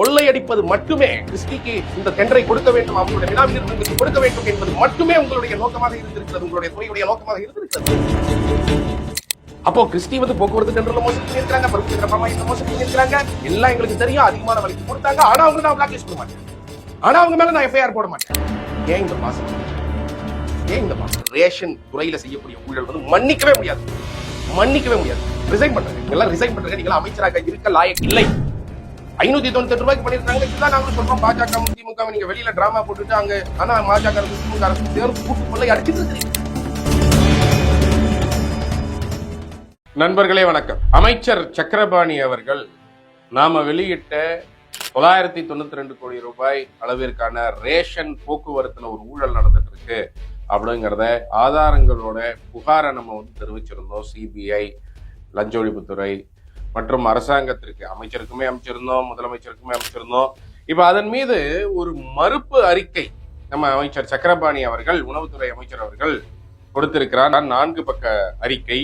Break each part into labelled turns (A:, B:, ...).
A: கொள்ளையடிப்பது மட்டுமே கிறிஸ்டிக்கு இந்த டெண்டரை கொடுக்க வேண்டும் அவங்களுடைய வினாவினர்களுக்கு கொடுக்க வேண்டும் என்பது மட்டுமே உங்களுடைய நோக்கமாக இருந்திருக்கிறது உங்களுடைய துறையுடைய நோக்கமாக இருந்திருக்கிறது. அப்போ கிறிஸ்டி வந்து போக்குவரத்து டெண்டர்ல மோசடி பண்ணிருக்காங்க பருப்பு கிரமமா இந்த மோசடி பண்ணிருக்காங்க எல்லாம் எங்களுக்கு தெரியும் அதிகமான வழிக்கு கொடுத்தாங்க. ஆனா அவங்க நான் பிளாக் லிஸ்ட் பண்ண மாட்டேன். ஆனா அவங்க மேல நான் எஃப்ஐஆர் போட மாட்டேன். ஏன் இந்த மாசம் ஏன் இந்த மாசம் ரேஷன் துறையில செய்யக்கூடிய ஊழல் வந்து மன்னிக்கவே முடியாது. மன்னிக்கவே முடியாது. ரிசைன் பண்றேன். நீங்க எல்லாம் ரிசைன் பண்றாங்க நீங்க அமைச்சராக இருக்க லாயக் இல்லை. ஐநூத்தி தொண்ணூத்தி எட்டு ரூபாய்க்கு பண்ணிருக்காங்க இதுதான் நாங்களும் சொல்றோம். பாஜக திமுக நீங்க வெளியில டிராமா போட்டுட்டு அங்க ஆனா பாஜக அரசு, திமுக அரசு சேர்ந்து கூட்டு கொள்ளை அடிச்சிட்டு இருக்கிறீங்க நண்பர்களே வணக்கம். அமைச்சர் சக்கரபாணி அவர்கள் நாம வெளியிட்ட தொள்ளாயிரத்தி தொண்ணூத்தி ரெண்டு கோடி ரூபாய் அளவிற்கான ரேஷன் போக்குவரத்துல ஒரு ஊழல் நடந்துட்டு இருக்கு அப்படிங்கிறத ஆதாரங்களோட புகாரை நம்ம வந்து தெரிவிச்சிருந்தோம். சிபிஐ லஞ்ச ஒழிப்புத்துறை மற்றும் அரசாங்கத்திற்கு அமைச்சருக்குமே அமைச்சிருந்தோம் முதலமைச்சருக்குமே அமைச்சிருந்தோம். இப்ப அதன் மீது ஒரு மறுப்பு அறிக்கை நம்ம அமைச்சர் சக்கரபாணி அவர்கள் உணவுத்துறை அமைச்சர் அவர்கள் கொடுத்திருக்கிறார். நான்கு பக்க அறிக்கை.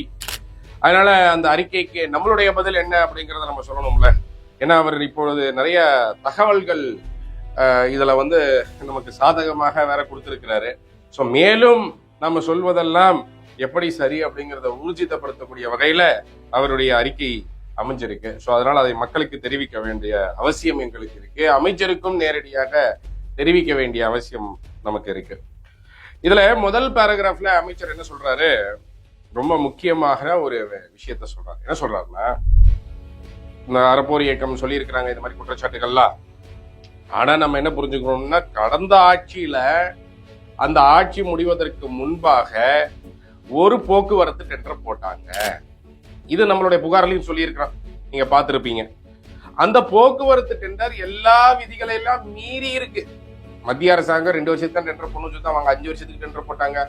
A: அதனால அந்த அறிக்கைக்கு நம்மளுடைய பதில் என்ன அப்படிங்கறத நம்ம சொல்லணும்ல. ஏன்னா அவர் இப்பொழுது நிறைய தகவல்கள் இதில் இதுல வந்து நமக்கு சாதகமாக வேற கொடுத்திருக்கிறாரு. ஸோ மேலும் நம்ம சொல்வதெல்லாம் எப்படி சரி அப்படிங்கிறத ஊர்ஜிதப்படுத்தக்கூடிய வகையில அவருடைய அறிக்கை அமைஞ்சிருக்கு. ஸோ அதனால் அதை மக்களுக்கு தெரிவிக்க வேண்டிய அவசியம் எங்களுக்கு இருக்கு. அமைச்சருக்கும் நேரடியாக தெரிவிக்க வேண்டிய அவசியம் நமக்கு இருக்கு. இதுல முதல் பேராகிராஃப்ல அமைச்சர் என்ன சொல்றாரு? ரொம்ப முக்கியமாக ஒரு விஷயத்த சொல்றாரு. என்ன சொல்றாருன்னா இந்த அறப்போர் இயக்கம் சொல்லியிருக்கிறாங்க இது இந்த மாதிரி குற்றச்சாட்டுகள்லாம். ஆனா நம்ம என்ன புரிஞ்சுக்கணும்னா கடந்த ஆட்சியில அந்த ஆட்சி முடிவதற்கு முன்பாக ஒரு போக்குவரத்து டெண்டர் போட்டாங்க. இது நம்மளுடைய புகாரிலையும் சொல்லியிருக்கிறோம் நீங்க பார்த்துருப்பீங்க. அந்த போக்குவரத்து டெண்டர் எல்லா விதிகளையெல்லாம் மீறி இருக்கு. மத்திய அரசாங்கம் ரெண்டு வருஷத்துக்கு தான் டெண்டர் பொண்ணு தான் அவங்க அஞ்சு வருஷத்துக்கு டெண்டர் போட்டாங்க.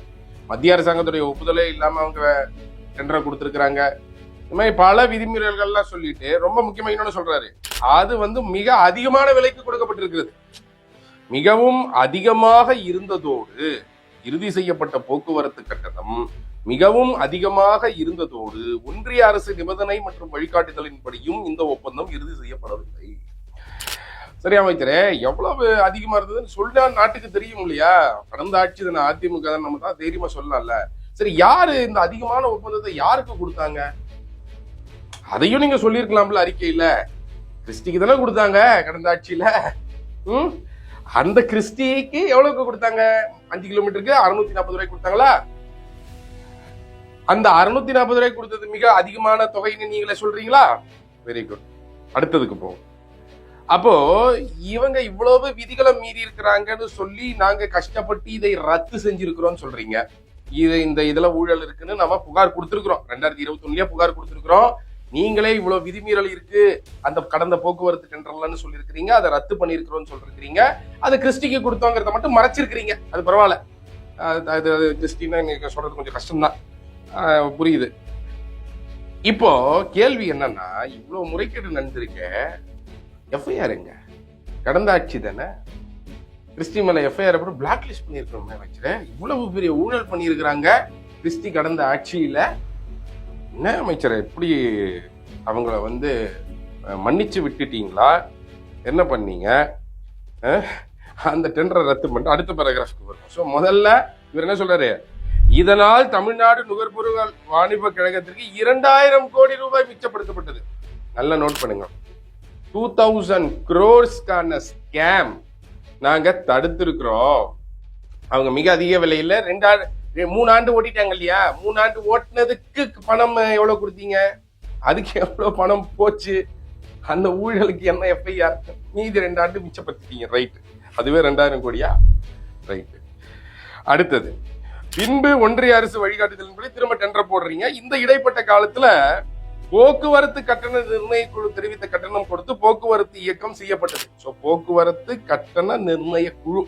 A: மத்திய அரசாங்கத்துடைய ஒப்புதலே இல்லாம அவங்க டெண்டரை கொடுத்துருக்குறாங்க. இந்த மாதிரி பல விதிமீறல்கள்லாம் சொல்லிட்டு ரொம்ப முக்கியமாக இன்னொன்று சொல்றாரு. அது வந்து மிக அதிகமான விலைக்கு கொடுக்கப்பட்டிருக்கிறது. மிகவும் அதிகமாக இருந்ததோடு இறுதி செய்யப்பட்ட போக்குவரத்து கட்டணம் மிகவும் அதிகமாக இருந்ததோடு ஒன்றிய அரசு நிபந்தனை மற்றும் வழிகாட்டுதலின்படியும் இந்த ஒப்பந்தம் இறுதி செய்யப்படவில்லை. சரி அமைச்சரே எவ்வளவு அதிகமா இருந்ததுன்னு சொன்னா நாட்டுக்கு தெரியும் இல்லையா? கடந்த ஆட்சி தானே அதிமுக தான் நம்ம தான் தைரியமா சொல்லலாம்ல. சரி யாரு இந்த அதிகமான ஒப்பந்தத்தை யாருக்கு கொடுத்தாங்க? அதையும் நீங்க சொல்லியிருக்கலாம்ல அறிக்கையில. கிறிஸ்டிக்கு தானே கொடுத்தாங்க கடந்த ஆட்சியில. ம்? அந்த கிறிஸ்டிக்கு எவ்வளவுக்கு கொடுத்தாங்க? அஞ்சு கிலோமீட்டருக்கு அறுநூத்தி நாற்பது ரூபாய்க்கு கொடுத்தாங்களா? அந்த அறுநூத்தி நாற்பது ரூபாய் கொடுத்தது மிக அதிகமான தொகைன்னு நீங்களே சொல்றீங்களா? வெரி குட் அடுத்ததுக்கு போவோம். அப்போ இவங்க இவ்வளவு விதிகளை மீறி இருக்கிறாங்கன்னு சொல்லி நாங்க கஷ்டப்பட்டு இதை ரத்து செஞ்சிருக்கிறோம் சொல்றீங்க. இது இந்த இதுல ஊழல் இருக்குன்னு நம்ம புகார் கொடுத்துருக்குறோம். ரெண்டாயிரத்தி இருபத்தி ஒண்ணுலயே புகார் கொடுத்துருக்குறோம். நீங்களே இவ்வளவு விதிமீறல் இருக்கு. அந்த கடந்த போக்குவரத்து டெண்டர்லன்னு சொல்லியிருக்கிறீங்க. அதை ரத்து பண்ணியிருக்கிறோம்னு சொல்லிருக்கிறீங்க அது கிறிஸ்டிக்கு கொடுத்தோங்கிறத மட்டும் மறைச்சிருக்கிறீங்க. அது பரவாயில்ல. அது- கிறிஸ்டின்னா நீங்க சொல்றது கொஞ்சம் கஷ்டம்தான். புரியுது. இப்போ கேள்வி என்னன்னா இவ்வளோ முறைகேடு நடந்திருக்க எஃப்ஐஆர் எங்க? கடந்த ஆட்சி தானே? கிறிஸ்டி மேல எஃப்ஐஆர் அப்புறம் பிளாக் லிஸ்ட் பண்ணியிருக்கிறோம் அமைச்சர் இவ்வளவு பெரிய ஊழல் பண்ணியிருக்கிறாங்க கிறிஸ்டி கடந்த ஆட்சியில. என்ன அமைச்சர் எப்படி அவங்கள வந்து மன்னிச்சு விட்டுட்டீங்களா? என்ன பண்ணீங்க? அந்த டெண்டரை ரத்து பண்ணிட்டு அடுத்த பேராகிராஃப்க்கு வரும் ஸோ முதல்ல இவர் என்ன சொல்றாரு? இதனால் தமிழ்நாடு நுகர்பொருள் வாணிப கழகத்திற்கு இரண்டாயிரம் கோடி ரூபாய் மிச்சப்படுத்தப்பட்டது. நல்லா நோட் பண்ணுங்க. டூ தௌசண்ட் குரோர்ஸ்க்கான ஸ்கேம் நாங்க தடுத்திருக்கிறோம். அவங்க மிக அதிக விலையில ரெண்டாண்டு ரெ- மூணு ஆண்டு ஓட்டிட்டாங்க இல்லையா? மூணு ஆண்டு ஓட்டினதுக்கு பணம் எவ்வளவு கொடுத்தீங்க? அதுக்கு எவ்வளவு பணம் போச்சு? அந்த ஊழலுக்கு என்ன எஃப்ஐஆர் மீதி ரெண்டு ஆண்டு மிச்சப்படுத்திட்டீங்க. ரைட் அதுவே ரெண்டாயிரம் கோடியா? ரைட் அடுத்தது பின்பு ஒன்றிய அரசு வழிகாட்டுதலின்படி திரும்ப டெண்டர் போடுறீங்க. இந்த இடைப்பட்ட காலத்துல போக்குவரத்து கட்டண நிர்ணய குழு தெரிவித்த கட்டணம் கொடுத்து போக்குவரத்து இயக்கம் செய்யப்பட்டது. சோ போக்குவரத்து கட்டண நிர்ணய குழு.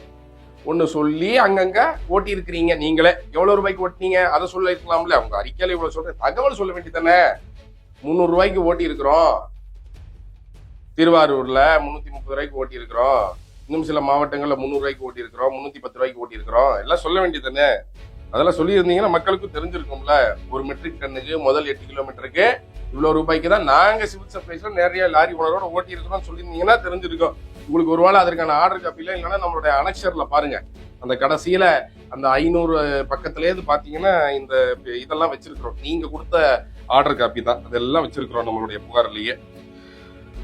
A: ஒண்ணு சொல்லி அங்கங்க ஓட்டி இருக்கிறீங்க நீங்களே. எவ்வளவு ரூபாய்க்கு ஓட்டினீங்க? அதை சொல்ல இருக்கலாம்ல உங்க அறிக்கையில இவ்வளவு சொல்ற தகவல் சொல்ல வேண்டியதானே முந்நூறு ரூபாய்க்கு ஓட்டி இருக்கிறோம் திருவாரூர்ல முன்னூத்தி முப்பது ரூபாய்க்கு ஓட்டி இருக்கிறோம் இன்னும் சில மாவட்டங்கள்ல முந்நூறு ரூபாய்க்கு ஓட்டி இருக்கிறோம் முன்னூத்தி பத்து ரூபாய்க்கு ஓட்டி இருக்கிறோம் எல்லாம் சொல்ல வேண்டியது அதெல்லாம் சொல்லியிருந்தீங்கன்னா மக்களுக்கும் தெரிஞ்சிருக்கும்ல. ஒரு மெட்ரிக் டன்னுக்கு முதல் எட்டு கிலோமீட்டருக்கு இவ்வளவு ரூபாய்க்கு தான் நாங்க சிவில் சப்ளைஸ்ல நிறைய லாரி ஓனரோட ஓட்டி இருக்கிறோம் சொல்லியிருந்தீங்கன்னா தெரிஞ்சிருக்கும். உங்களுக்கு ஒரு ஒருவேளை அதற்கான ஆர்டர் காப்பில இல்லைன்னா நம்மளுடைய அனக்ஷர்ல பாருங்க. அந்த கடைசியில அந்த ஐநூறு பக்கத்துலேருந்து பாத்தீங்கன்னா இந்த இதெல்லாம் வச்சிருக்கிறோம். நீங்க கொடுத்த ஆர்டர் காப்பி தான். அதெல்லாம் வச்சிருக்கிறோம் நம்மளுடைய புகார்லயே.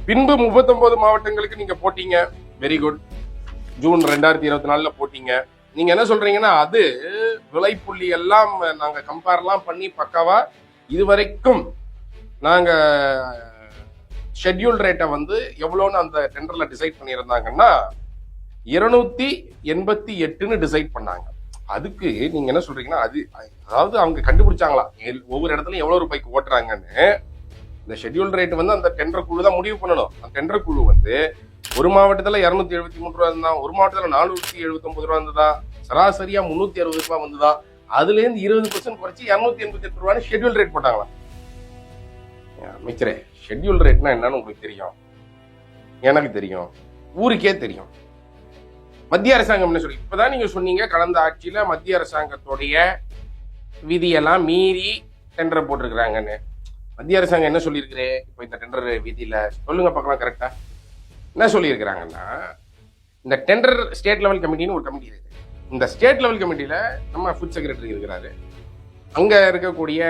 A: பின்பு 39 மாவட்டங்களுக்கு நீங்க போட்டீங்க. வெரி குட் ஜூன் ரெண்டாயிரத்தி இருபத்தி நாலுல போட்டீங்க. நீங்க என்ன சொல்றீங்கன்னா அது விலைப்புள்ளி எல்லாம் நாங்க கம்பேர்லாம் பண்ணி பக்காவா இதுவரைக்கும் நாங்க ஷெட்யூல் ரேட்டை வந்து எவ்வளோன்னு அந்த டெண்டர்ல டிசைட் பண்ணியிருந்தாங்கன்னா இருநூத்தி எண்பத்தி எட்டுன்னு டிசைட் பண்ணாங்க. அதுக்கு நீங்க என்ன சொல்றீங்கன்னா அது அதாவது அவங்க கண்டுபிடிச்சாங்களா? ஒவ்வொரு இடத்துலயும் எவ்வளவு ரூபாய்க்கு ஓட்டுறாங்கன்னு. இந்த ஷெட்யூல் ரேட் வந்து அந்த டெண்டர் குழு தான் முடிவு பண்ணணும். அந்த டெண்டர் குழு வந்து ஒரு மாவட்டத்துல இருநூத்தி எழுபத்தி மூணு ரூபா இருந்தா ஒரு மாவட்டத்துல நானூற்றி எழுபத்தொம்பது ரூபா இருந்ததா? சராசரியா முன்னூத்தி அறுபது ரூபா வந்ததா? அதுல இருந்து இருபது பர்சன்ட் குறைச்சி இரநூத்தி எண்பத்தி எட்டு ரூபான்னு ஷெட்யூல் ரேட் போட்டாங்களா அமைச்சரே ஷெட்யூல் ரேட்னா என்னன்னு உங்களுக்கு தெரியும். எனக்கு தெரியும். ஊருக்கே தெரியும். மத்திய அரசாங்கம் என்ன சொல்லி இப்பதான் நீங்க சொன்னீங்க கடந்த ஆட்சியில மத்திய அரசாங்கத்துடைய விதியெல்லாம் மீறி டெண்டர் போட்டிருக்கிறாங்கன்னு. மத்திய அரசாங்கம் என்ன சொல்லியிருக்கிறே இப்போ இந்த டெண்டர் விதியில சொல்லுங்க பார்க்கலாம் கரெக்டா என்ன சொல்லியிருக்கிறாங்கன்னா இந்த டெண்டர் ஸ்டேட் லெவல் கமிட்டின்னு ஒரு கமிட்டி இருக்கு. இந்த ஸ்டேட் லெவல் கமிட்டியில் நம்ம ஃபுட் செக்ரட்டரி இருக்கிறாரு. அங்கே இருக்கக்கூடிய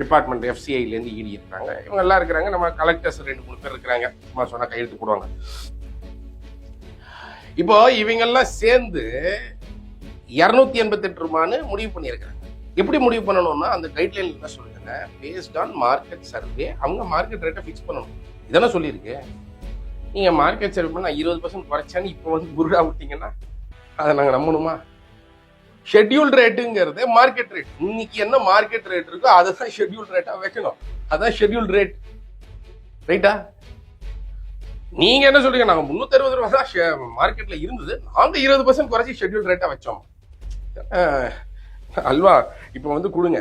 A: டிபார்ட்மெண்ட் எஃப்சிஐலேருந்து இடி இருக்கிறாங்க இவங்க எல்லாம் இருக்கிறாங்க. நம்ம கலெக்டர்ஸ் ரெண்டு மூணு பேர் இருக்கிறாங்க. சும்மா சொன்னால் கையெழுத்து போடுவாங்க. இப்போ இவங்கெல்லாம் சேர்ந்து இரநூத்தி எண்பத்தெட்டு ரூபான்னு முடிவு பண்ணியிருக்கிறாங்க. எப்படி முடிவு பண்ணணும்னா அந்த கைட்லைன் என்ன சொல்லுங்க பேஸ்ட் ஆன் மார்க்கெட் சர்வே அவங்க மார்க்கெட் ரேட்டை ஃபிக்ஸ் பண்ணணும். இதெல்லாம் சொல்லியிருக்கு? நீங்க மார்க்கெட் செலவு பண்ண இருபது பர்சன்ட் குறைச்சான்னு இப்போ வந்து குருடா விட்டீங்கன்னா அதை நாங்கள் நம்பணுமா? ஷெட்யூல் ரேட்டுங்கிறது மார்க்கெட் ரேட் இன்னைக்கு என்ன மார்க்கெட் ரேட் இருக்கோ அதை தான் ஷெட்யூல் ரேட்டா வைக்கணும். அதான் ஷெட்யூல் ரேட் ரைட்டா நீங்க என்ன சொல்றீங்க? நாங்க முன்னூத்தி அறுபது ரூபா தான் மார்க்கெட்ல இருந்தது. நாங்க இருபது பர்சன்ட் குறைச்சி ஷெட்யூல் ரேட்டா வச்சோம். அல்வா இப்போ வந்து கொடுங்க.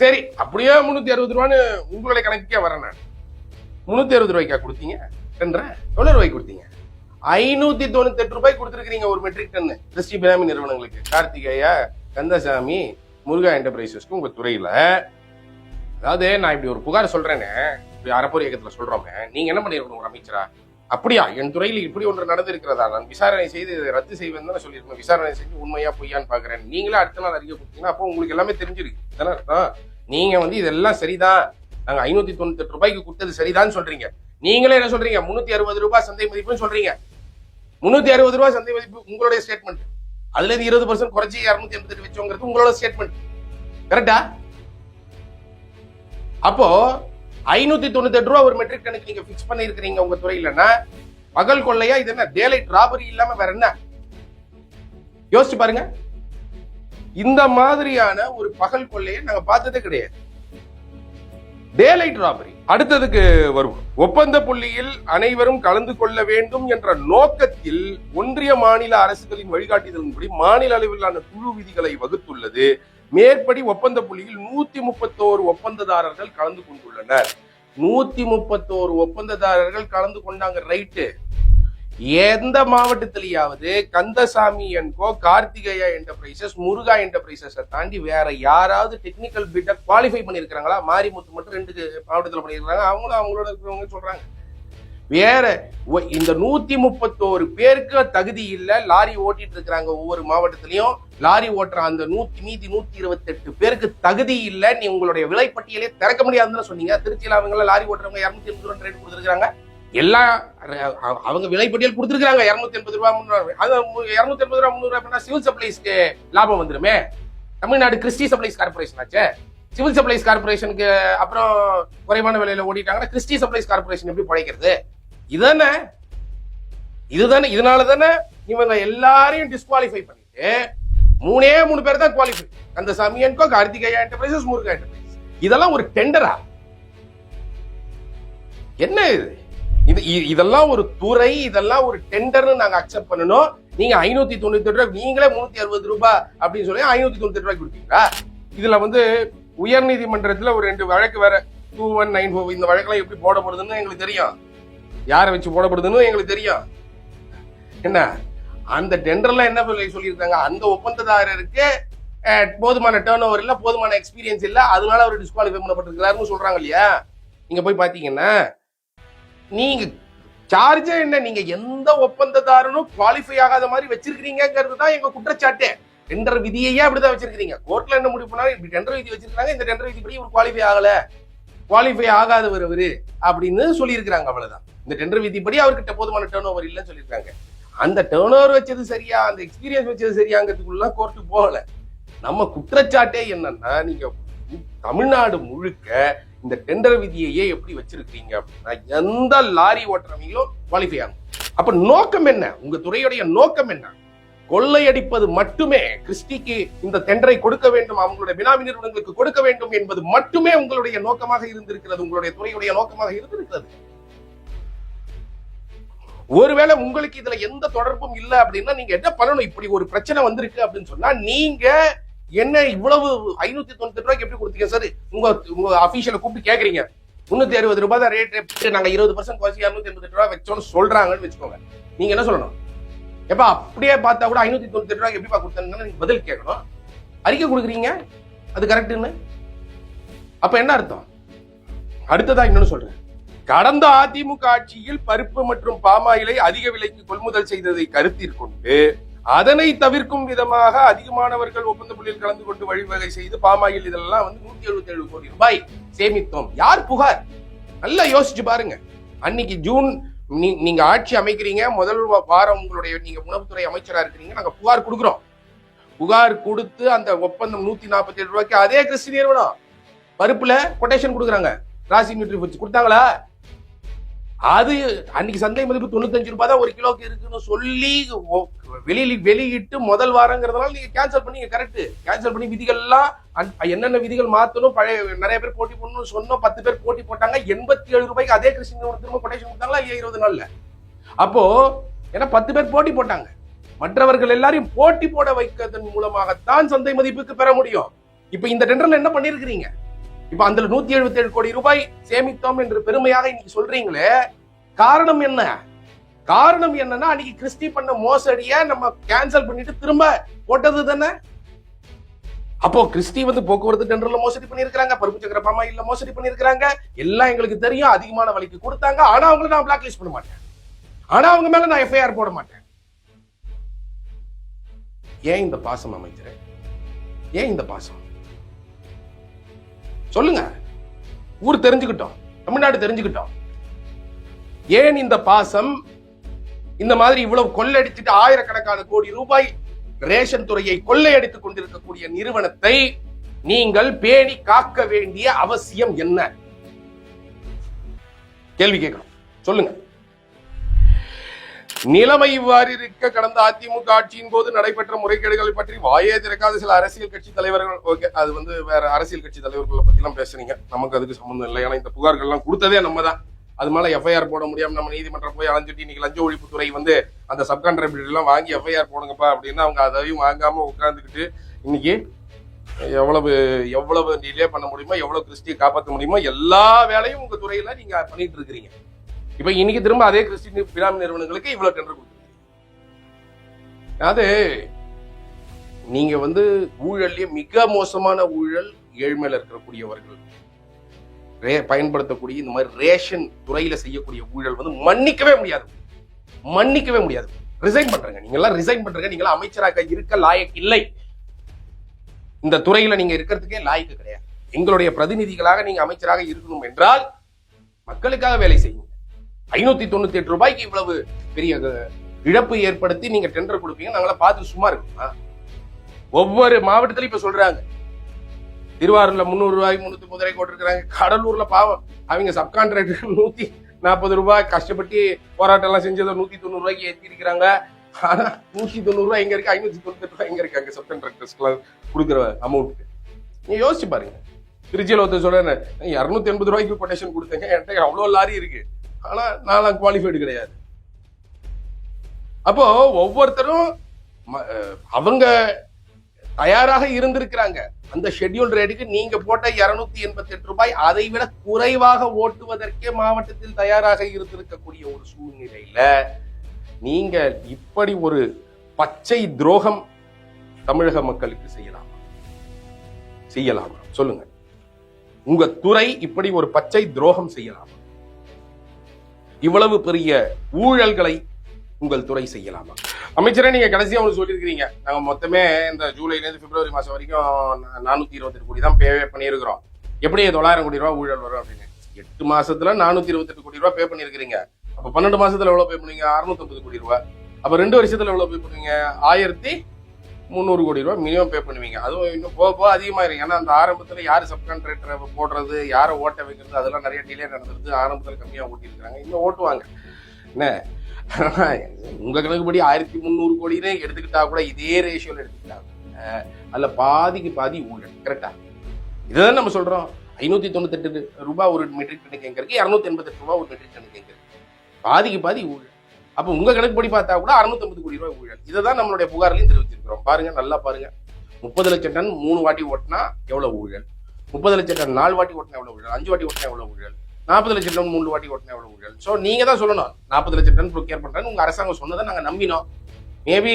A: சரி அப்படியே முன்னூத்தி அறுபது ரூபான்னு உங்களுடைய கணக்குக்கே வரேன் நான். முன்னூத்தி அறுபது ரூபாய்க்கா கொடுத்தீங்க? டென்றேன் எவ்வளவு ரூபாய் கொடுத்தீங்க. ஐநூத்தி தொண்ணூத்தி எட்டு ரூபாய்க்கு கொடுத்துருக்கீங்க ஒரு மெட்ரிக் டன் திருஷ்டி பினாமி நிறுவனங்களுக்கு. கார்த்திகேயா கந்தசாமி முருகா என்டர்பிரைசஸ்க்கு உங்க துறையில. அதாவது நான் இப்படி ஒரு புகார் சொல்றேன்னு இப்படி அறப்போர் இயக்கத்துல சொல்றோமே நீங்க என்ன பண்ணிருக்கணும் ஒரு அமைச்சரா? அப்படியா? என் துறையில் இப்படி ஒன்று நடந்திருக்கிறதா நான் விசாரணை செய்து இதை ரத்து செய்வேன் தான் சொல்லியிருக்கேன். விசாரணை செஞ்சு உண்மையா பொய்யான்னு பாக்குறேன் நீங்களே அடுத்த நாள் அறிக்கை கொடுத்தீங்கன்னா அப்போ உங்களுக்கு எல்லாமே தெரிஞ்சிருக்கு. தானே அர்த்தம்? நீங்க வந்து இதெல்லாம் சரிதான். நாங்க ஐநூத்தி தொண்ணூத்தி எட்டு ரூபாய்க்கு கொடுத்தது சரிதான் சொல்றீங்க. நீங்களே என்ன சொல்றீங்க? முன்னூத்தி அறுபது ரூபாய் சந்தை மதிப்புன்னு சொல்றீங்க. முன்னூத்தி அறுபது ரூபாய் சந்தை மதிப்பு உங்களுடைய ஸ்டேட்மெண்ட் அதுல இருந்து இருபது பர்சன்ட் குறைச்சி இருநூத்தி எண்பத்தி எட்டு வச்சோங்கிறது உங்களோட ஸ்டேட்மெண்ட் கரெக்டா அப்போ ஐநூத்தி தொண்ணூத்தி எட்டு ரூபா ஒரு மெட்ரிக் டனுக்கு நீங்க பிக்ஸ் பண்ணி இருக்கிறீங்க உங்க துறையிலன்னா பகல் கொள்ளையா இது என்ன? டேலைட் ராபரி இல்லாம வேற என்ன? யோசிச்சு பாருங்க. இந்த மாதிரியான ஒரு பகல் கொள்ளையை நாங்க பார்த்ததே கிடையாது. டேலைட் ராபரி அடுத்ததுக்கு வருவோம். ஒப்பந்த புள்ளியில் அனைவரும் கலந்து கொள்ள வேண்டும் என்ற நோக்கத்தில் ஒன்றிய மாநில அரசுகளின் வழிகாட்டுதலின்படி மாநில அளவிலான குழு விதிகளை வகுத்துள்ளது. மேற்படி ஒப்பந்த புள்ளியில் நூத்தி முப்பத்தோரு ஒப்பந்ததாரர்கள் கலந்து கொண்டுள்ளனர். நூத்தி முப்பத்தோரு ஒப்பந்ததாரர்கள் கலந்து கொண்டாங்க ரைட்டு. எந்த மாவட்டத்திலேயாவது கந்தசாமி என்கோ கார்த்திகேயா என்டர்பிரைசஸ் முருகா என்டர்பிரைசஸை தாண்டி வேற யாராவது டெக்னிக்கல் பிட்டை குவாலிஃபை பண்ணியிருக்கிறாங்களா? மாரிமுத்து மட்டும் ரெண்டு மாவட்டத்தில் பண்ணியிருக்கிறாங்க. அவங்களும் அவங்களோட இருக்கிறவங்க சொல்றாங்க. வேற இந்த நூத்தி முப்பத்தோரு பேருக்கு தகுதி இல்லை லாரி ஓட்டிட்டு இருக்கிறாங்க ஒவ்வொரு மாவட்டத்திலையும். லாரி ஓட்டுற அந்த நூத்தி மீதி நூத்தி இருபத்தி எட்டு பேருக்கு தகுதி இல்லை நீ உங்களுடைய விலைப்பட்டியலே திறக்க முடியாதுன்னு சொன்னீங்க. திருச்சியில் அவங்க லாரி ஓட்டுறவங்க இரநூத்தி எண்பது ரூபா ரேட் கொடுத்துருக்காங்க எல்லா அவங்க அவங்க விலைப்பட்டியல் கொடுத்துருக்காங்க இரநூத்தி எண்பது ரூபா முந்நூறு அது இரநூத்தி எண்பது ரூபா முந்நூறு ரூபா சிவில் சப்ளைஸ்க்கு லாபம் வந்துருமே. தமிழ்நாடு கிறிஸ்டி சப்ளைஸ் கார்பரேஷன் ஆச்சு. சிவில் சப்ளைஸ் கார்பரேஷனுக்கு அப்புறம் குறைவான விலையில ஓடிட்டாங்கன்னா கிறிஸ்டி சப்ளைஸ் கார்பரேஷன் எப்படி பழைக்கிறது இதுதானே. இதுதானே இதனால தானே இவங்க எல்லாரையும் டிஸ்குவாலிஃபை பண்ணிட்டு மூணே மூணு பேர் தான் குவாலிஃபை அந்த என்கோ கார்த்திகேயா என்டர்பிரைசஸ் முருகா என்டர்பிரைசஸ் இதெல்லாம் ஒரு டெண்டரா என்ன இது? இது இதெல்லாம் ஒரு துறை இதெல்லாம் ஒரு டெண்டர்னு நாங்க அக்செப்ட் பண்ணணும். நீங்க ஐநூத்தி தொண்ணூத்தி ரூபாய் நீங்களே முன்னூத்தி அறுபது ரூபாய் அப்படின்னு சொல்லி ஐநூத்தி தொண்ணூத்தி ரூபாய் கொடுத்தீங்களா? இதுல வந்து உயர் நீதிமன்றத்துல ஒரு ரெண்டு வழக்கு வேற. டூ ஒன் நைன் ஃபோர் இந்த வழக்கெல்லாம் எப்படி போடப்படுதுன்னு எங்களுக்கு தெரியும். யாரை வச்சு போடப்படுதுன்னு எங்களுக்கு தெரியும். என்ன? அந்த டெண்டர்ல என்ன சொல்லியிருக்காங்க? அந்த ஒப்பந்ததாரருக்கு போதுமான டேர்ன் ஓவர் இல்லை போதுமான எக்ஸ்பீரியன்ஸ் இல்லை அதனால அவர் டிஸ்குவாலிஃபை பண்ணப்பட்டிருக்கிறாருன்னு சொல்றாங்க இல்லையா? நீங்க போய் பாத்தீங்கன்னா நீங்க சார்ஜே என்ன? நீங்க எந்த ஒப்பந்ததாரனும் குவாலிஃபை ஆகாத மாதிரி வச்சிருக்கிறீங்கிறது தான் எங்க குற்றச்சாட்டே. டெண்டர் விதியையே அப்படிதான் வச்சிருக்கீங்க கோர்ட்ல என்ன முடிவு பண்ணாலும் இப்படி டெண்டர் விதி வச்சிருக்காங்க இந்த டெண்டர் விதி படி இவர் குவாலிஃபை ஆகல. குவாலிஃபை ஆகாதவர் அவரு அப்படின்னு சொல்லியிருக்கிறாங்க அவ்வளவுதான். இந்த டெண்டர் விதிப்படி அவர்கிட்ட போதுமான டேர்ன் ஓவர் இல்லைன்னு சொல்லியிருக்காங்க. அந்த டேர்ன் ஓவர் வச்சது சரியா? அந்த எக்ஸ்பீரியன்ஸ் வச்சது சரியாங்கிறதுக்குள்ள கோர்ட்டு போகல. நம்ம குற்றச்சாட்டே என்னன்னா நீங்க தமிழ்நாடு முழுக்க இந்த டெண்டர் விதியையே எப்படி வச்சிருக்கீங்க அப்படின்னா எந்த லாரி ஓட்டுறவங்களும் குவாலிஃபை ஆகும். அப்ப நோக்கம் என்ன? உங்க துறையுடைய நோக்கம் என்ன? கொள்ளையடிப்பது மட்டுமே கிறிஸ்டிக்கு இந்த டெண்டரை கொடுக்க வேண்டும் அவங்களுடைய பினாமி நிறுவனங்களுக்கு கொடுக்க வேண்டும் என்பது மட்டுமே உங்களுடைய நோக்கமாக இருந்திருக்கிறது உங்களுடைய துறையுடைய நோக்கமாக இருந்திருக்கிறது. ஒருவேளை உங்களுக்கு இதுல எந்த தொடர்பும் இல்லை அப்படின்னா நீங்க என்ன பண்ணணும்? இப்படி ஒரு பிரச்சனை வந்திருக்கு அப்படின்னு சொன்னா நீங்க என்ன இவ்வளவு ஐநூத்தி தொண்ணூத்தி ரூபாய்க்கு எப்படி கொடுத்தீங்க சார் உங்க உங்க அபிஷியலை கூப்பிட்டு கேக்குறீங்க. முன்னூத்தி அறுபது ரூபாய் தான் ரேட் நாங்க இருபது பர்சன்ட் குறைச்சி இரநூத்தி எண்பது ரூபாய் வச்சோம்னு சொல்றாங்கன்னு வச்சுக்கோங்க. நீங்க என்ன சொல்லணும்? எப்ப அப்படியே பார்த்தா கூட ஐநூத்தி தொண்ணூத்தி ரூபாய்க்கு எப்படிப்பா கொடுத்தாங்கன்னு நீங்க பதில் கேட்கணும். அறிக்கை கொடுக்குறீங்க? அது கரெக்டுன்னு அப்ப என்ன அர்த்தம்? அடுத்ததா இன்னொன்னு சொல்றேன். கடந்த அதிமுக ஆட்சியில் பருப்பு மற்றும் பாமாயிலை அதிக விலைக்கு கொள்முதல் செய்ததை கருத்தில் கொண்டு அதனை தவிர்க்கும் விதமாக அதிகமானவர்கள் ஒப்பந்த புள்ளியில் கலந்து கொண்டு வழிவகை செய்து பாமாயில் இதெல்லாம் வந்து நூத்தி எழுபத்தி ஏழு கோடி ரூபாய் சேமித்தோம். யார் புகார்? நல்லா யோசிச்சு பாருங்க. அன்னைக்கு ஜூன் நீ- நீங்க ஆட்சி அமைக்கிறீங்க முதல் வாரம் உங்களுடைய நீங்க உணவுத்துறை அமைச்சரா இருக்கிறீங்க நாங்க புகார் கொடுக்குறோம். புகார் கொடுத்து அந்த ஒப்பந்தம் நூத்தி நாற்பத்தி ஏழு ரூபாய்க்கு அதே கிறிஸ்டின் நிறுவனம் பருப்புல கொட்டேஷன் கொடுக்குறாங்க. ராசி நியூட்ரி ஃபுட்ஸ் கொடுத்தாங்களா? அது அன்னைக்கு சந்தை மதிப்பு தொண்ணூத்தஞ்சு ரூபாய் தான் ஒரு கிலோக்கு இருக்குன்னு சொல்லி வெளியில் வெளியில வெளியிட்டு முதல் வாரங்கிறதுனால நீங்க கேன்சல் பண்ணி கரெக்ட் கேன்சல் பண்ணி விதிகள்லாம் அன்- என்னென்ன விதிகள் மாத்தணும் பழைய நிறைய பேர் போட்டி போடணும்னு சொன்னோம் பத்து பேர் போட்டி போட்டாங்க எண்பத்தி ஏழு ரூபாய்க்கு அதே கிருஷ்ணன் திரும்ப கொட்டேஷன் கொடுத்தாங்களா இல்லையா இருபது நாள்ல? அப்போ ஏன்னா பத்து பேர் போட்டி போட்டாங்க. மற்றவர்கள் எல்லாரையும் போட்டி போட வைக்கிறதன் மூலமாகத்தான் சந்தை மதிப்புக்கு பெற முடியும். இப்ப இந்த டெண்டர்ல என்ன பண்ணிருக்கிறீங்க? இப்ப அந்த நூத்தி எழுபத்தி ஏழு கோடி ரூபாய் சேமித்தோம் என்று பெருமையாக இன்னைக்கு சொல்றீங்களே காரணம் என்ன? காரணம் என்னன்னா அன்னைக்கு கிறிஸ்டி பண்ண மோசடிய நம்ம கேன்சல் பண்ணிட்டு திரும்ப போட்டது தானே? அப்போ கிறிஸ்டி வந்து போக்குவரத்து டெண்டர்ல மோசடி பண்ணிருக்காங்க பருப்பு சக்கர பாமாயில்ல மோசடி பண்ணிருக்காங்க எல்லாம் எங்களுக்கு தெரியும் அதிகமான விலைக்கு கொடுத்தாங்க ஆனா அவங்களை நான் பிளாக் லிஸ்ட் பண்ண மாட்டேன். ஆனா அவங்க மேல நான் எஃப்ஐஆர் போட மாட்டேன். ஏன் இந்த பாசம் அமைச்சரே? ஏன் இந்த பாசம்? சொல்லுங்க. ஊர் தெரிஞ்சுக்கிட்டோம். தமிழ்நாடு தெரிஞ்சுக்கிட்டோம். ஏன் இந்த பாசம் இந்த மாதிரி இவ்வளவு கொள்ளையடிச்சிட்டு ஆயிரக்கணக்கான கோடி ரூபாய் ரேஷன் துறையை கொள்ளையடித்துக் கொண்டிருக்கக்கூடிய நிறுவனத்தை நீங்கள் பேணி காக்க வேண்டிய அவசியம் என்ன? கேள்வி கேட்கணும். சொல்லுங்க. நிலைமை இவ்வாறு இருக்க கடந்த அதிமுக ஆட்சியின் போது நடைபெற்ற முறைகேடுகளை பற்றி வாயே திறக்காத சில அரசியல் கட்சி தலைவர்கள் ஓகே அது வந்து வேற அரசியல் கட்சி தலைவர்களை பத்தி எல்லாம் பேசுறீங்க. நமக்கு அதுக்கு சம்மந்தம் இல்லை. ஏன்னா இந்த புகார்கள் எல்லாம் கொடுத்ததே நம்ம தான் அது மேல எஃப்ஐஆர் போட முடியாம நம்ம நீதிமன்றம் போய் அலைஞ்சிட்டு இன்னைக்கு லஞ்ச ஒழிப்புத்துறை வந்து அந்த சப்கான்ட்ராக்டர் எல்லாம் வாங்கி எஃப்ஐஆர் போடுங்கப்பா அப்படின்னா அவங்க அதையும் வாங்காம உட்கார்ந்துக்கிட்டு இன்னைக்கு எவ்வளவு எவ்வளவு டிலே பண்ண முடியுமோ எவ்வளவு கிறிஸ்டியை காப்பாற்ற முடியுமோ எல்லா வேலையும் உங்க துறையில நீங்க பண்ணிட்டு இருக்கிறீங்க. இப்ப இன்னைக்கு திரும்ப அதே கிறிஸ்டின் பினாமி நிறுவனங்களுக்கு இவ்வளவு டெண்டர் கொடுக்குறீங்க அது நீங்க வந்து ஊழல்லயே மிக மோசமான ஊழல் ஏழ்மையில இருக்கக்கூடியவர்கள். ரே- பயன்படுத்தக்கூடிய இந்த மாதிரி ரேஷன் துறையில செய்யக்கூடிய ஊழல் வந்து மன்னிக்கவே முடியாது. மன்னிக்கவே முடியாது. ரிசைன் பண்றங்க. நீங்க எல்லாம் ரிசைன் பண்றங்க. நீங்க எல்லாம் அமைச்சராக இருக்க லாயக் இல்லை. இந்த துறையில நீங்க இருக்கிறதுக்கே லாய்க்கு கிடையாது. எங்களுடைய பிரதிநிதிகளாக நீங்க அமைச்சராக இருக்கணும் என்றால் மக்களுக்காக வேலை செய்யுங்க. ஐநூத்தி தொண்ணூத்தி எட்டு ரூபாய்க்கு இவ்வளவு பெரிய இழப்பு ஏற்படுத்தி நீங்க டெண்டர் கொடுப்பீங்க. நாங்களாம் பார்த்து சும்மா இருக்குமா. ஒவ்வொரு மாவட்டத்திலும் இப்ப சொல்றாங்க. திருவாரூர்ல முந்நூறு ரூபாய் முன்னூத்தி முப்பது போட்டிருக்கிறாங்க. கடலூர்ல பாவம். அவங்க சப்கான்ட்ராக்டர் நூத்தி நாற்பது ரூபாய் கஷ்டப்பட்டு போராட்டம் எல்லாம் செஞ்சதை நூத்தி தொண்ணூறு ரூபாய்க்கு ஏற்றி இருக்கிறாங்க ஆனா நூத்தி தொண்ணூறு ரூபாய் எங்க இருக்கு ஐநூத்தி தொண்ணூத்தி ரூபாய் எங்க இருக்கு அங்க சப்கான்ட்ராக்டர்ஸ்க்குலாம் கொடுக்குற அமௌண்ட் நீங்க யோசிச்சு பாருங்க. திருச்சியில் ஒருத்தர் சொல்றேன் இரநூத்தி எண்பது ரூபாய்க்கு கொட்டேஷன் கொடுத்தேங்க. என்கிட்ட அவ்வளோ லாரி இருக்கு. ஆனா நான்லாம் குவாலிஃபைடு கிடையாது. அப்போ ஒவ்வொருத்தரும் அவங்க தயாராக இருந்திருக்கிறாங்க. அந்த ஷெட்யூல் ரேட்டுக்கு நீங்க போட்ட இருநூத்தி எண்பத்தி எட்டு ரூபாய் அதை விட குறைவாக ஓட்டுவதற்கே மாவட்டத்தில் தயாராக இருந்திருக்கக்கூடிய ஒரு சூழ்நிலையில நீங்க இப்படி ஒரு பச்சை துரோகம் தமிழக மக்களுக்கு செய்யலாமா. செய்யலாமா. சொல்லுங்க. உங்க துறை இப்படி ஒரு பச்சை துரோகம் செய்யலாமா. இவ்வளவு பெரிய ஊழல்களை உங்கள் துறை செய்யலாமா? அமைச்சரே நீங்க கடைசியா ஒன்று சொல்லியிருக்கிறீங்க. நாங்க மொத்தமே இந்த ஜூலைலேருந்து பிப்ரவரி மாசம் வரைக்கும் நானூத்தி இருபத்தெட்டு கோடி தான் பே பண்ணியிருக்கிறோம். எப்படி தொள்ளாயிரம் கோடி ரூபா ஊழல் வரும் அப்படின்னு? எட்டு மாசத்துல நானூத்தி இருபத்தெட்டு கோடி ரூபா பே பண்ணியிருக்கிறீங்க. அப்ப பன்னெண்டு மாசத்துல எவ்வளவு பே பண்ணுவீங்க? அறுநூத்தி கோடி ரூபாய். அப்ப ரெண்டு வருஷத்துல எவ்வளவு பே பண்ணுவீங்க? ஆயிரத்தி முந்நூறு கோடி ரூபா மினிமம் பே பண்ணுவீங்க. அதுவும் இன்னும் போக போக அதிகமாயிரும் ஏன்னா அந்த ஆரம்பத்தில் யார் சப்கான்ட்ராக்டரை போடுறது யாரை ஓட்ட வைக்கிறது அதெல்லாம் நிறைய டிலே நடந்துருது ஆரம்பத்தில் கம்மியாக ஓட்டியிருக்காங்க இன்னும் ஓட்டுவாங்க. என்ன? உங்கள் கணக்குப்படி ஆயிரத்தி முந்நூறு கோடினே எடுத்துக்கிட்டா கூட இதே ரேஷியோவில் எடுத்துக்கிட்டாங்க அதில் பாதிக்கு பாதி ஊழல். கரெக்டா இதுதான் நம்ம சொல்கிறோம் ஐநூற்றி தொண்ணூத்தெட்டு ரூபாய் ஒரு மெட்ரிக் டனுக்கு எங்க இரநூத்தி எண்பத்தெட்டு ரூபா ஒரு மெட்ரிக் டனுக்கு எங்க பாதிக்கு பாதி ஊழல். அப்ப உங்க கணக்குப்படி பார்த்தா கூட அறுநூத்தம்பது கோடி ரூபாய் ஊழல். இதை தான் நம்மளுடைய புகார்லையும் தெரிவிச்சிருக்கிறோம் பாருங்க நல்லா பாருங்க. முப்பது லட்சம் டன் மூணு வாட்டி ஓட்டினா எவ்வளவு ஊழல்? முப்பது லட்சம் டன் நாலு வாட்டி ஓட்டினா எவ்வளவு ஊழல்? அஞ்சு வாட்டி ஓட்டினா எவ்வளவு ஊழல்? நாற்பது லட்சம் டன் மூணு வாட்டி ஓட்டினா எவ்வளவு ஊழல்? ஸோ நீங்க தான் சொல்லணும். நாற்பது லட்சம் டன் ப்ரொக்யூர் பண்றேன்னு உங்க அரசாங்கம் சொன்னதை நாங்க நம்பினோம். மேபி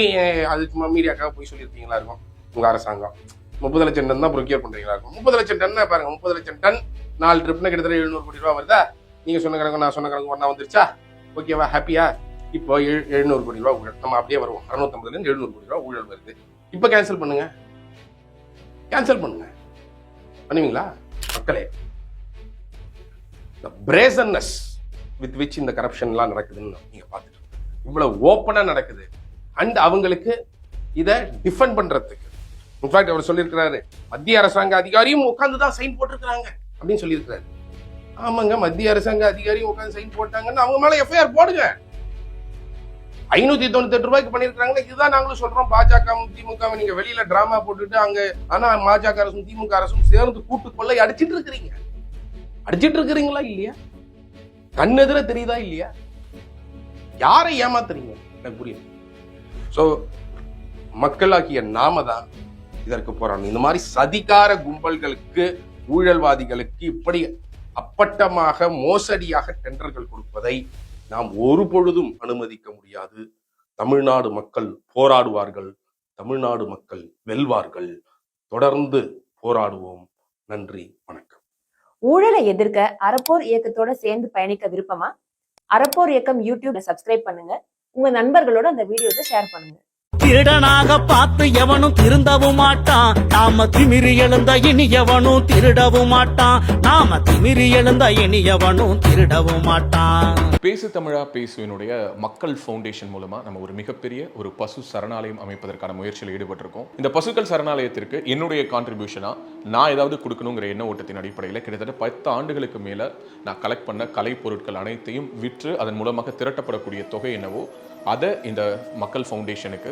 A: அது சும்மா மீடியாக்காக போய் சொல்லியிருப்பீங்களா இருக்கும்? உங்க அரசாங்கம். முப்பது லட்சம் டன் தான் ப்ரொக்யூர் பண்றீங்களா இருக்கும்? முப்பது லட்சம் டன் பாருங்க முப்பது லட்சம் டன் நாலு ட்ரிப்னு கிட்டத்தட்ட எழுநூறு கோடி ரூபா வருதா? நீங்க சொன்ன கணக்கு நான் சொன்ன கணக்கு ஒன்றா வந்துருச்சா? ஓகேவா ஹாப்பியா இப்போ எழு- எழுநூறு கோடி ரூபா ஊழல். நம்ம அப்படியே வருவோம். அறுநூத்தம்பதுல இருந்து எழுநூறு கோடி ரூபா ஊழல் வருது. இப்போ கேன்சல் பண்ணுங்க. கேன்சல் பண்ணுங்க. பண்ணுவீங்களா? மக்களே பிரேசன்னஸ் வித் விச் இந்த கரப்ஷன்லாம் நடக்குதுன்னு நீங்க பார்த்துட்டு இவ்வளவு ஓப்பனா நடக்குது. அண்ட் அவங்களுக்கு இதை டிஃபெண்ட் பண்றதுக்கு. இன்ஃபேக்ட் அவர் சொல்லியிருக்கிறாரு மத்திய அரசாங்க அதிகாரியும் உட்காந்து தான் சைன் போட்டிருக்கிறாங்க. அப்படின்னு சொல்லியிருக்கிறாரு. ஆமாங்க மத்திய அரசாங்க அதிகாரியும் உட்காந்து சைன் போட்டாங்கன்னு அவங்க மேல எஃப்ஐஆர் போடுங்க. ஐநூத்தி தொண்ணூத்தி ரூபாய்க்கு பண்ணிருக்காங்கன்னா இதுதான் நாங்களும் சொல்றோம். பாஜக திமுக நீங்க வெளியில டிராமா போட்டுட்டு அங்க ஆனா பாஜக அரசும் திமுக அரசும் சேர்ந்து கூட்டு கொள்ளை அடிச்சிட்டு இருக்கிறீங்க. அடிச்சிட்டு இருக்கிறீங்களா இல்லையா? கண்ணெதிர தெரியுதா இல்லையா? யாரை ஏமாத்துறீங்க? எனக்கு புரியுது. சோ மக்களாகிய நாம தான் இதற்கு போறோம் இந்த மாதிரி சதிகார கும்பல்களுக்கு ஊழல்வாதிகளுக்கு இப்படி அப்பட்டமாக மோசடியாக டெண்டர்கள் கொடுப்பதை நாம் ஒரு பொழுதும் அனுமதிக்க முடியாது. தமிழ்நாடு மக்கள் போராடுவார்கள். தமிழ்நாடு மக்கள் வெல்வார்கள். தொடர்ந்து போராடுவோம். நன்றி வணக்கம்.
B: ஊழலை எதிர்க்க அறப்போர் இயக்கத்தோட சேர்ந்து பயணிக்க விருப்பமா? அறப்போர் இயக்கம் யூடியூப்ல சப்ஸ்கிரைப் பண்ணுங்க. உங்க நண்பர்களோட அந்த வீடியோவை ஷேர் பண்ணுங்க.
C: திருடனாக பார்த்து எவனும் திருந்தவும் மாட்டான். நாம திமிரி எழுந்த இனி எவனும் திருடவும் மாட்டான். நாம திமிரி எழுந்த இனி எவனும் திருடவும் மாட்டான்.
D: பேசு தமிழா பேசுவினுடைய மக்கள் ஃபவுண்டேஷன் மூலமா நம்ம ஒரு மிகப்பெரிய ஒரு பசு சரணாலயம் அமைப்பதற்கான முயற்சியில் ஈடுபட்டிருக்கோம். இந்த பசுக்கள் சரணாலயத்திற்கு என்னுடைய கான்ட்ரிபியூஷனா நான் ஏதாவது கொடுக்கணுங்கிற எண்ண ஓட்டத்தின் அடிப்படையில் கிட்டத்தட்ட பத்து ஆண்டுகளுக்கு மேல நான் கலெக்ட் பண்ண கலை பொருட்கள் அனைத்தையும் விற்று அதன் மூலமாக திரட்டப்படக்கூடிய தொகை என்னவோ அதை இந்த மக்கள் ஃபவுண்டேஷனுக்கு